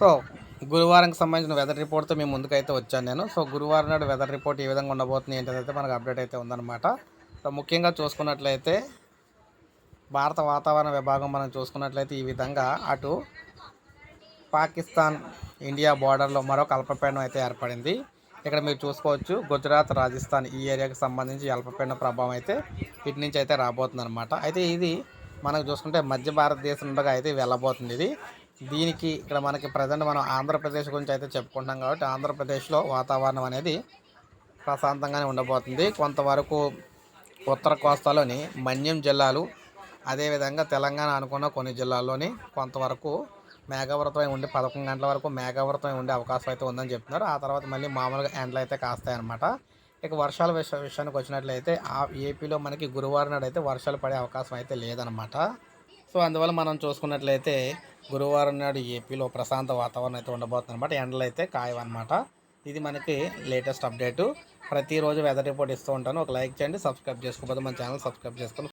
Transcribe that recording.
So గురువారంకి సంబంధించిన weather రిపోర్ట్తో మేము ముందుకైతే వచ్చాను నేను. సో గురువారం నాడు వెదర్ రిపోర్ట్ ఏ విధంగా ఉండబోతుంది ఏంటైతే మనకు అప్డేట్ అయితే ఉందన్నమాట. సో ముఖ్యంగా చూసుకున్నట్లయితే భారత వాతావరణ విభాగం మనం చూసుకున్నట్లయితే ఈ విధంగా అటు పాకిస్తాన్ ఇండియా బార్డర్లో మరొక అల్పపీడనం అయితే ఏర్పడింది. ఇక్కడ మీరు చూసుకోవచ్చు గుజరాత్ రాజస్థాన్ ఈ ఏరియాకి సంబంధించి అల్పపీడన ప్రభావం అయితే ఇటు నుంచి అయితే రాబోతుంది అనమాట అయితే ఇది మనకు చూసుకుంటే మధ్య భారతదేశం ఉండగా అయితే వెళ్ళబోతుంది ఇది. దీనికి ఇక్కడ మనకి ప్రజెంట్ మనం ఆంధ్రప్రదేశ్ గురించి అయితే చెప్పుకుంటున్నాం కాబట్టి ఆంధ్రప్రదేశ్లో వాతావరణం అనేది ప్రశాంతంగానే ఉండబోతుంది. కొంతవరకు ఉత్తర కోస్తాలోని మన్యం జిల్లాలు అదేవిధంగా తెలంగాణ అనుకున్న కొన్ని జిల్లాల్లోని కొంతవరకు మేఘావృతమై ఉండి పదకొండు గంటల వరకు మేఘావృతమై ఉండే అవకాశం అయితే ఉందని చెప్తున్నారు. ఆ తర్వాత మళ్ళీ మామూలుగా ఎండలు అయితే కాస్తాయి అనమాట ఇక వర్షాల విష విషయానికి వచ్చినట్లయితే ఆ ఏపీలో మనకి గురువారం నాడు అయితే వర్షాలు పడే అవకాశం అయితే లేదనమాట సో అందువల్ల మనం చూసుకున్నట్లయితే గురువారం నాడు ఏపీలో ప్రశాంత వాతావరణం అయితే ఉండబోతుంది అనమాట ఎండలు అయితే కాయవన్నమాట. ఇది మనకి లేటెస్ట్ అప్డేటు. ప్రతిరోజు వెదర్ రిపోర్ట్ ఇస్తూ ఉంటాను. ఒక లైక్ చేయండి సబ్స్క్రైబ్ చేసుకోకపోతే మన ఛానల్ సబ్స్క్రైబ్ చేసుకొని